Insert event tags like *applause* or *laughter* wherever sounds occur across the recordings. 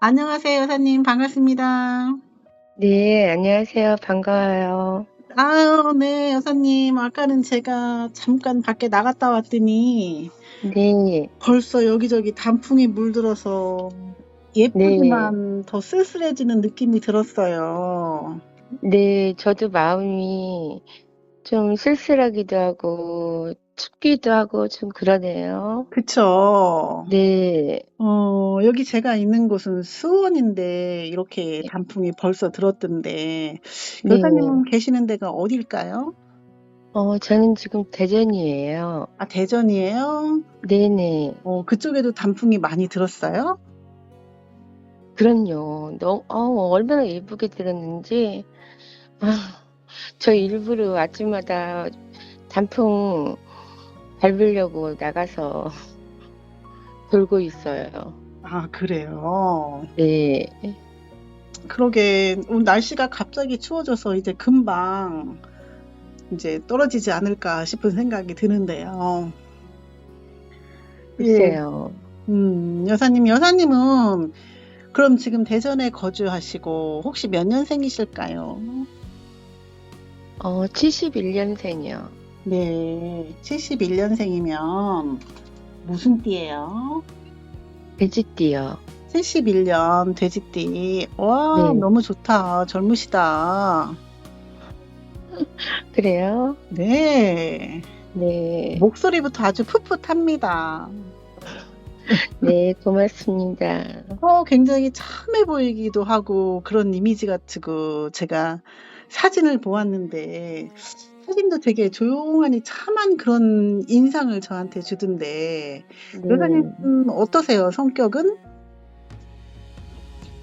안녕하세요, 여사님. 반갑습니다. 네, 안녕하세요. 반가워요. 아유, 네, 여사님. 아까는 제가 잠깐 밖에 나갔다 왔더니 네, 벌써 여기저기 단풍이 물들어서 네, 예쁘지만 더 쓸쓸해지는 느낌이 들었어요. 네, 저도 마음이 좀 쓸쓸하기도 하고, 춥기도 하고, 좀 그러네요. 그쵸? 네, 어, 여기 제가 있는 곳은 수원인데 이렇게 단풍이 벌써 들었던데 네. 여사님은 계시는 데가 어딜까요? 어, 저는 지금 대전이에요. 아, 대전이에요? 네네, 어, 그쪽에도 단풍이 많이 들었어요? 그럼요. 너무, 어, 얼마나 예쁘게 들었는지, 아, 저 일부러 아침마다 단풍 밟으려고 나가서 *laughs* 돌고 있어요. 아, 그래요. 네, 그러게, 오늘 날씨가 갑자기 추워져서 이제 금방 이제 떨어지지 않을까 싶은 생각이 드는데요. 예, 글쎄요. 음, 여사님, 여사님은 그럼 지금 대전에 거주하시고 혹시 몇 년생이실까요? 어, 71년생이요. 네, 71년생이면 무슨 띠예요? 돼지띠요. 71년 돼지띠. 와, 네. 너무 좋다. 젊으시다. *laughs* 그래요? 네. 네. 목소리부터 아주 풋풋합니다. 네, 고맙습니다. 어, 굉장히 참해 보이기도 하고 그런 이미지 같고 제가 사진을 보았는데 사진도 되게 조용하니 참한 그런 인상을 저한테 주던데 네. 여사님 어떠세요? 성격은?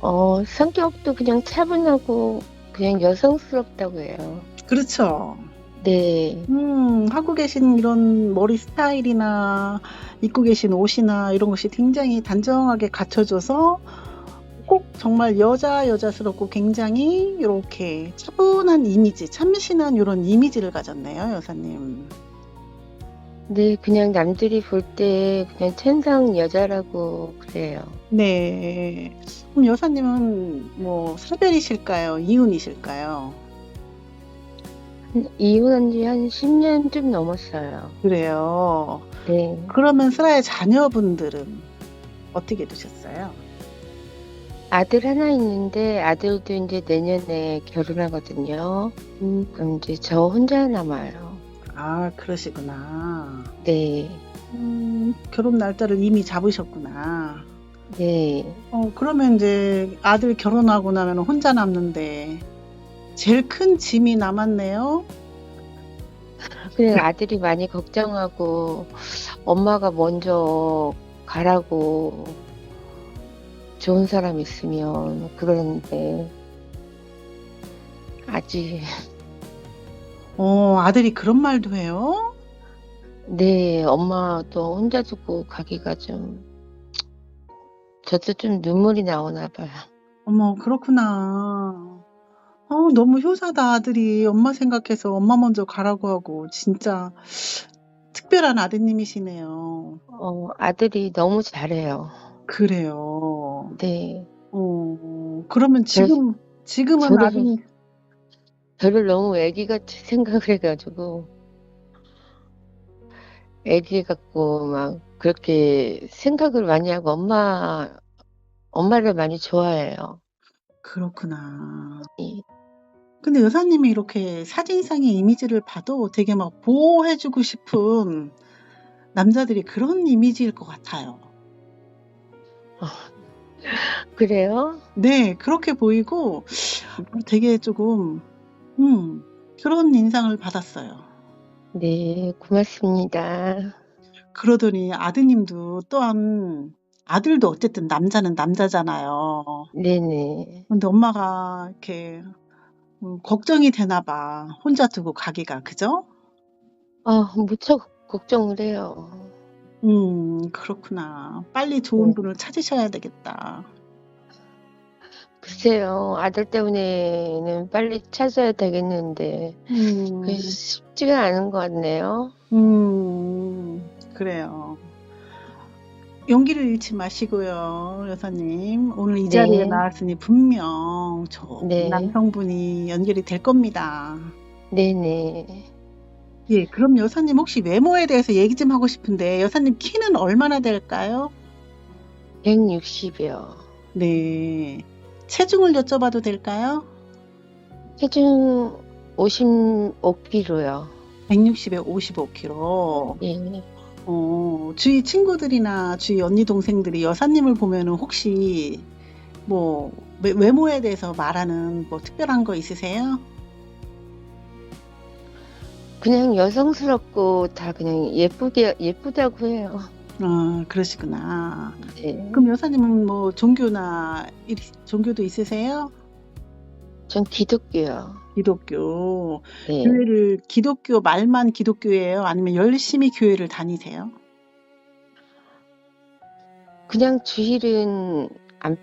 어, 성격도 그냥 차분하고 그냥 여성스럽다고 해요. 그렇죠. 네. 음, 하고 계신 이런 머리 스타일이나 입고 계신 옷이나 이런 것이 굉장히 단정하게 갖춰져서 꼭 정말 여자 여자스럽고 굉장히 이렇게 차분한 이미지, 참신한 이런 이미지를 가졌네요, 여사님. 네, 그냥 남들이 볼 때 그냥 천상 여자라고 그래요. 네. 그럼 여사님은 뭐 사별이실까요? 이혼이실까요? 한- 이혼한 지 한 10년 좀 넘었어요. 그래요. 네. 그러면 슬아의 자녀분들은 어떻게 두셨어요? 아들 하나 있는데 아들도 이제 내년에 결혼하거든요. 음, 그럼 이제 저 혼자 남아요. 아, 그러시구나. 네. 음, 결혼 날짜를 이미 잡으셨구나. 네. 어, 그러면 이제 아들 결혼하고 나면 혼자 남는데 제일 큰 짐이 남았네요. 그냥 아들이 많이 걱정하고 엄마가 먼저 가라고 좋은 사람 있으면 그러는데 아직 어, 아들이 그런 말도 해요? 네 엄마도 혼자 두고 가기가 좀 저도 좀 눈물이 나오나 봐요. 어머, 그렇구나. 어, 너무 효자다, 아들이. 엄마 생각해서 엄마 먼저 가라고 하고. 진짜 특별한 아드님이시네요. 어, 아들이 너무 잘해요. 그래요. 네. 어, 그러면 저- 지금, 지금은 저를 아드님, 저를 너무 애기 같이 생각을 해가지고 애기 같고 막 그렇게 생각을 많이 하고 엄마 엄마를 많이 좋아해요. 그렇구나. 이- 근데 여사님이 이렇게 사진상의 이미지를 봐도 되게 막 보호해주고 싶은 남자들이 그런 이미지일 것 같아요. 그래요? 네, 그렇게 보이고 되게 조금, 음, 그런 인상을 받았어요. 네, 고맙습니다. 그러더니 아드님도 또한 아들도 어쨌든 남자는 남자잖아요. 네네. 근데 엄마가 이렇게 음, 걱정이 되나 봐. 혼자 두고 가기가, 그죠? 아, 무척 걱정을 해요. 음, 그렇구나. 빨리 좋은 네. 분을 찾으셔야 되겠다. 글쎄요, 아들 때문에는 빨리 찾아야 되겠는데 음, 그게 쉽지가 않은 것 같네요. 음, 그래요. 용기를 잃지 마시고요, 여사님. 오늘 이 네. 자리에 나왔으니 분명 좋은 네. 남성분이 연결이 될 겁니다. 네네. 예, 그럼 여사님 혹시 외모에 대해서 얘기 좀 하고 싶은데 여사님 키는 얼마나 될까요? 160이요. 네. 체중을 여쭤봐도 될까요? 체중 55kg요. 160에 55kg. 예. 어, 주위 친구들이나 주위 언니 동생들이 여사님을 보면은 혹시 뭐 외- 외모에 대해서 말하는 뭐 특별한 거 있으세요? 그냥 여성스럽고 다 그냥 예쁘게, 예쁘다고 해요. 어, 그러시구나. 네. 그럼 여사님은 뭐 종교나 이- 종교도 있으세요? 전 기독교요. 기독교. 네. 교회를 기독교 말만 기독교예요? 아니면 열심히 교회를 다니세요? 그냥 주일은 안,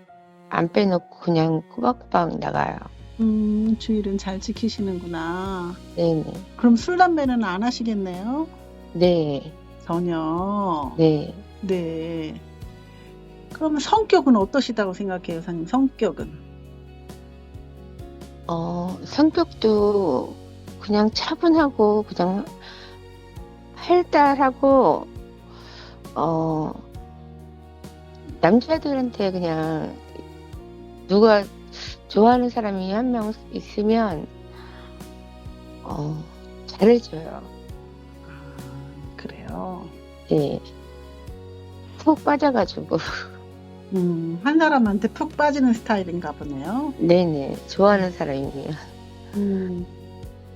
안 빼놓고 그냥 꼬박꼬박 나가요. 음, 주일은 잘 지키시는구나. 네네. 그럼 술 담배는 안 하시겠네요? 네. 전혀. 네. 네. 그럼 성격은 어떠시다고 생각해요, 사님? 성격은? 어, 성격도 그냥 차분하고 그냥 활달하고 어, 남자들한테 그냥 누가 좋아하는 사람이 한 명 있으면 어, 잘해줘요. 아, 그래요. 네. 푹 빠져가지고 음, 한 사람한테 푹 빠지는 스타일인가 보네요. 네네 좋아하는 사람이면 음,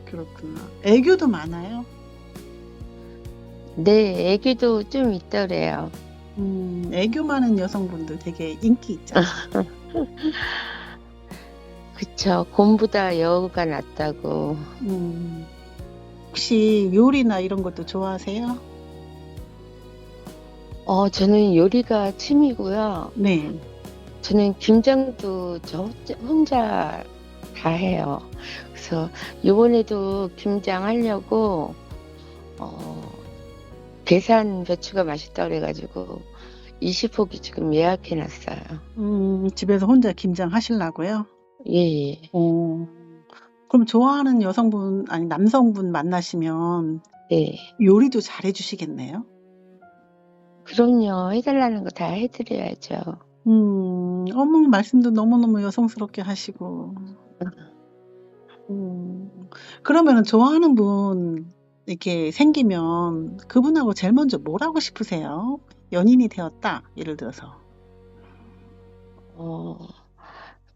그렇구나. 애교도 많아요. 네 애기도 좀 있더래요. 음, 애교 많은 여성분들 되게 인기 있잖아요. *laughs* 그쵸 곰보다 여우가 낫다고 음, 혹시 요리나 이런 것도 좋아하세요? 어 저는 요리가 취미고요. 네. 저는 김장도 저 혼자- 혼자 다 해요. 그래서 이번에도 김장 하려고 어, 계산 배추가 맛있다 그래가지고 20포기 지금 예약해 놨어요. 음, 집에서 혼자 김장 하시려고요? 예, 예. 어, 그럼 좋아하는 여성분, 아니, 남성분 만나시면 예. 요리도 잘 해 주시겠네요? 그럼요. 해달라는 거 다 해드려야죠. 음, 어머, 말씀도 너무너무 여성스럽게 하시고. 음, 그러면은 좋아하는 분 이렇게 생기면 그분하고 제일 먼저 뭘 하고 싶으세요? 연인이 되었다, 예를 들어서. 어,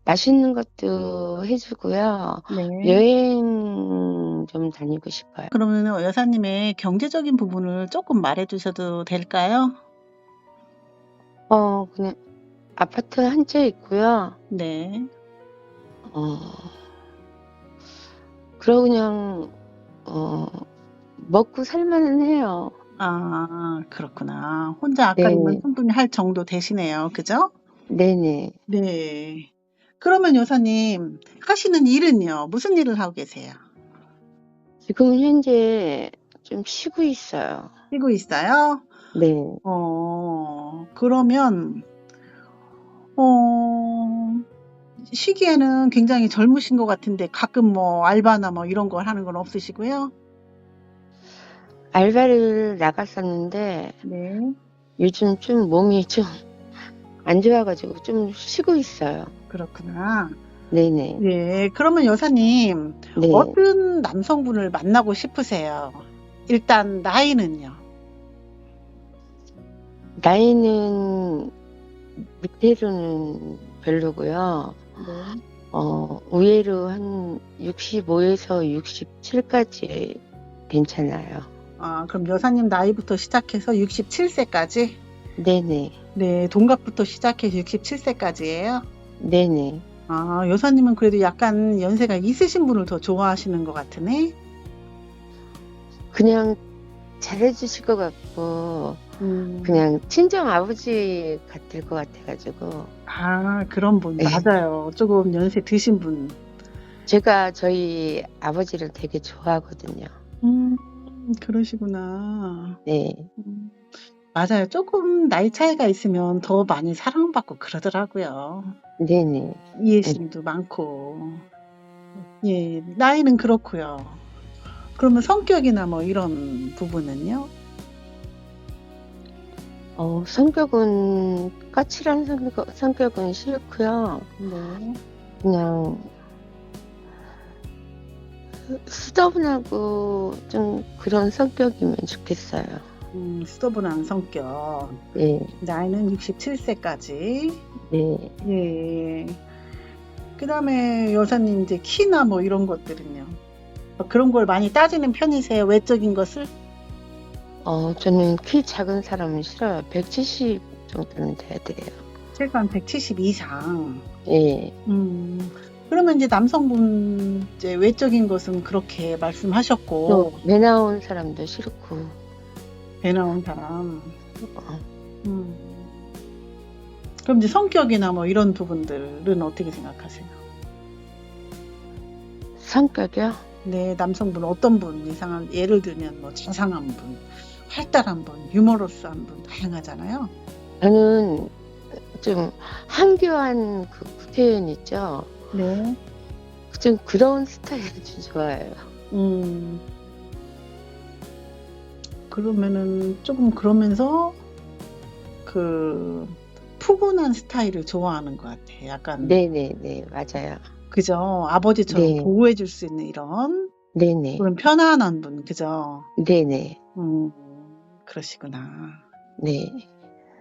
맛있는 것도 해주고요. 네. 여행 좀 다니고 싶어요. 그러면 여사님의 경제적인 부분을 조금 말해 주셔도 될까요? 어, 그냥 아파트 한 채 있고요. 네. 어, 그러고 그냥, 어, 먹고 살만은 해요. 아, 그렇구나. 혼자 아까님은 네. 충분히 할 정도 되시네요. 그죠? 네네. 네. 그러면 여사님, 하시는 일은요? 무슨 일을 하고 계세요? 지금은 현재 좀 쉬고 있어요. 쉬고 있어요? 네. 어, 그러면, 어, 쉬기에는 굉장히 젊으신 것 같은데 가끔 뭐 알바나 뭐 이런 걸 하는 건 없으시고요? 알바를 나갔었는데 네. 요즘 좀 몸이 좀 안 좋아가지고 좀 쉬고 있어요. 그렇구나. 네네. 네. 그러면 여사님, 네. 어떤 남성분을 만나고 싶으세요? 일단 나이는요? 나이는 밑으로는 별로고요. 네. 어, 의외로 한 65에서 67까지 괜찮아요. 아, 그럼 여사님 나이부터 시작해서 67세까지? 네네. 네, 동갑부터 시작해서 67세까지예요? 네네. 아, 여사님은 그래도 약간 연세가 있으신 분을 더 좋아하시는 것 같으네? 그냥 잘해주실 것 같고, 음. 그냥 친정 아버지 같을 것 같아가지고, 아, 그런 분. 네. 맞아요. 조금 연세 드신 분. 제가 저희 아버지를 되게 좋아하거든요. 음, 그러시구나. 네. 음. 맞아요. 조금 나이 차이가 있으면 더 많이 사랑받고 그러더라고요. 네네. 이해심도 많고. 예, 나이는 그렇고요. 그러면 성격이나 뭐 이런 부분은요? 어, 성격은, 까칠한 성격, 성격은 싫고요. 네. 그냥, 수더분하고 좀 그런 성격이면 좋겠어요. 음, 수더분한 성격. 네, 나이는 67세까지. 네. 예. 그 다음에 여사님 이제 키나 뭐 이런 것들은요? 뭐 그런 걸 많이 따지는 편이세요? 외적인 것을? 어, 저는 키 작은 사람은 싫어요. 170 정도는 돼야 돼요. 최소한 170 이상. 예, 음. 그러면 이제 남성분 이제 외적인 것은 그렇게 말씀하셨고 또, 매 나온 사람도 싫고, 배 나온 사람. 어, 음. 그럼 이제 성격이나 뭐 이런 부분들은 어떻게 생각하세요? 성격이요? 네, 남성분 어떤 분 이상한 예를 들면 뭐 자상한 분, 활달한 분, 유머러스한 분 다양하잖아요. 저는 좀 한교한 그 구태연 있죠? 네. 좀 그런 스타일이 좀 좋아해요. 음. 그러면은 조금 그러면서 그 푸근한 스타일을 좋아하는 것 같아. 약간 네네네, 맞아요. 그죠? 아버지처럼 네. 보호해 줄 수 있는 이런 네네, 그런 편안한 분, 그죠? 네네, 음, 그러시구나. 네.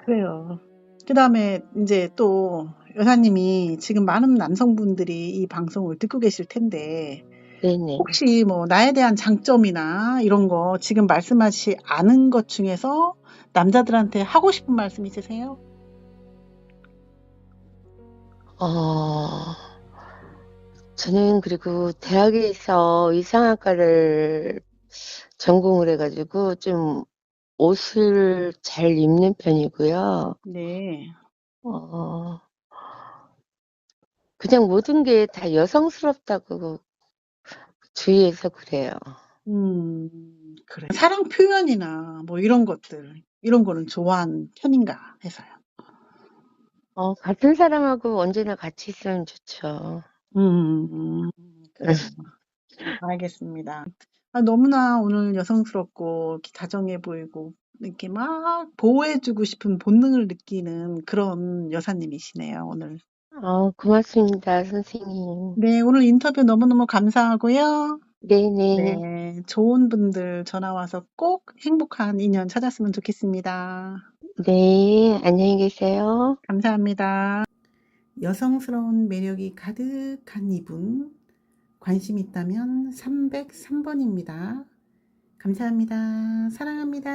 그래요. 그 다음에 이제 또 여사님이 지금 많은 남성분들이 이 방송을 듣고 계실 텐데 네네. 혹시 뭐 나에 대한 장점이나 이런 거 지금 말씀하시 않은 것 중에서 남자들한테 하고 싶은 말씀 있으세요? 어, 저는 그리고 대학에서 이상학과를 전공을 해가지고 좀 옷을 잘 입는 편이고요. 네. 어, 그냥 모든 게 다 여성스럽다고 주위에서 그래요. 음, 그래. 사랑 표현이나 뭐 이런 것들, 이런 거는 좋아하는 편인가 해서요. 어, 같은 사람하고 언제나 같이 있으면 좋죠. 음, 그래요. *laughs* 알겠습니다. 아, 너무나 오늘 여성스럽고 이렇게 다정해 보이고 이렇게 막 보호해주고 싶은 본능을 느끼는 그런 여사님이시네요, 오늘. 어, 고맙습니다, 선생님. 네, 오늘 인터뷰 너무너무 감사하고요. 네네. 네, 좋은 분들 전화 와서 꼭 행복한 인연 찾았으면 좋겠습니다. 네, 안녕히 계세요. 감사합니다. 여성스러운 매력이 가득한 이분, 관심 있다면 303번입니다. 감사합니다. 사랑합니다.